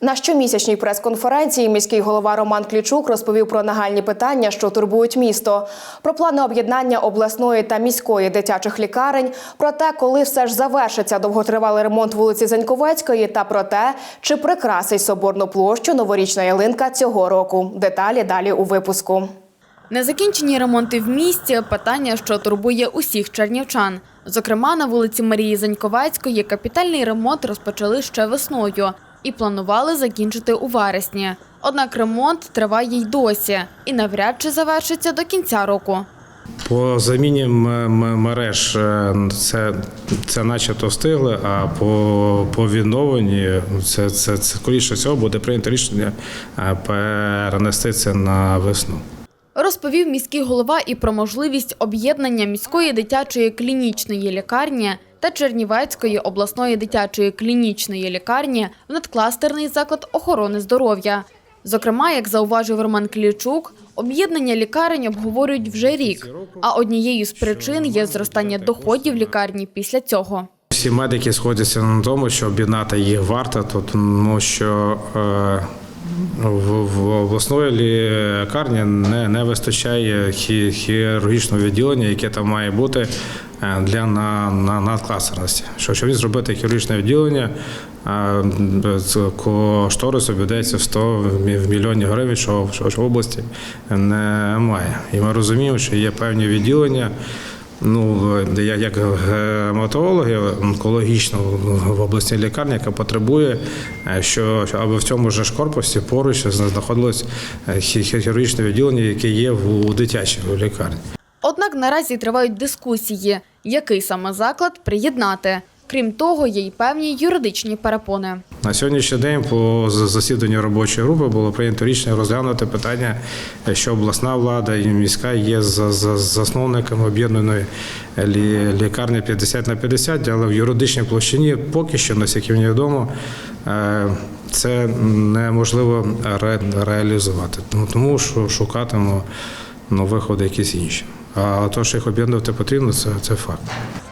На щомісячній прес-конференції міський голова Роман Клічук розповів про нагальні питання, що турбують місто, про плани об'єднання обласної та міської дитячих лікарень, про те, коли все ж завершиться довготривалий ремонт вулиці Заньковецької, та про те, чи прикрасить соборну площу новорічна ялинка цього року. Деталі далі у випуску. Незакінчені ремонти в місті – питання, що турбує усіх чернівчан. Зокрема, на вулиці Марії Заньковецької капітальний ремонт розпочали ще весною і планували закінчити у вересні. Однак ремонт триває й досі і навряд чи завершиться до кінця року. По заміні мереж е, це, це начебто встигли, а по, по відновленні це, це, це скоріше всього буде прийнято рішення е, перенести це на весну. Розповів міський голова і про можливість об'єднання міської дитячої клінічної лікарні та Чернівецької обласної дитячої клінічної лікарні в надкластерний заклад охорони здоров'я. Зокрема, як зауважив Роман Клічук, об'єднання лікарень обговорюють вже рік, а однією з причин є зростання доходів лікарні після цього. Всі медики сходяться на тому, що об'єднати їх варто, тому що е, в, обласної лікарні не, не вистачає хі- хірургічного відділення, яке там має бути для на, на надкласерності. Що щоб зробити хірургічне відділення, е, з кошторис обійдеться в 100 мільйонів гривень, що, в області немає. І ми розуміємо, що є певні відділення. Ну, я як гематологи онкологічно в обласній лікарні, яка потребує, е, що аби в цьому ж корпусі поруч знаходилось е, хірургічне відділення, яке є в дитячій лікарні. Однак наразі тривають дискусії, який саме заклад приєднати. Крім того, є й певні юридичні перепони. На сьогоднішній день по засіданню робочої групи було прийнято рішення розглянути питання, що обласна влада і міська є за, за засновниками об'єднаної лікарні 50 на 50, але в юридичній площині поки що, наскільки мені відомо, е, це неможливо ре- реалізувати. Тому- Тому що шукатимемо ну, виходи якісь інші. А то, що їх об'єднувати потрібно, це, це факт.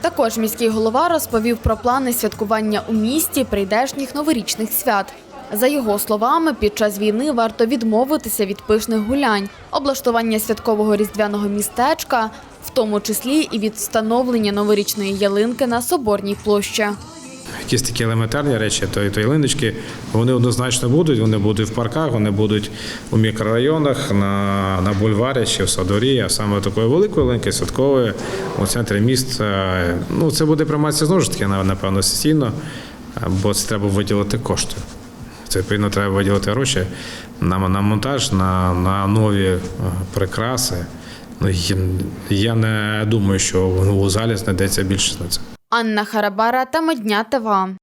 Також міський голова розповів про плани святкування у місті прийдешніх новорічних свят. За його словами, під час війни варто відмовитися від пишних гулянь, облаштування святкового різдвяного містечка, в тому числі і від встановлення новорічної ялинки на соборній площі. Якісь такі елементарні речі, то, то ялиночки, вони однозначно будуть. Вони будуть в парках, вони будуть у мікрорайонах, на, на бульварі чи в садорі, а саме такої великої ялинки, святкової у центрі міста. Ну, це буде прийматися знову ж таки, напевно, сесійно, бо це треба виділити кошти. Це відповідно треба виділити гроші на, на монтаж, на, на нові е, прикраси. Ну, я не думаю, що у залі знайдеться більше на це. Анна Харабара та Медня ТВ.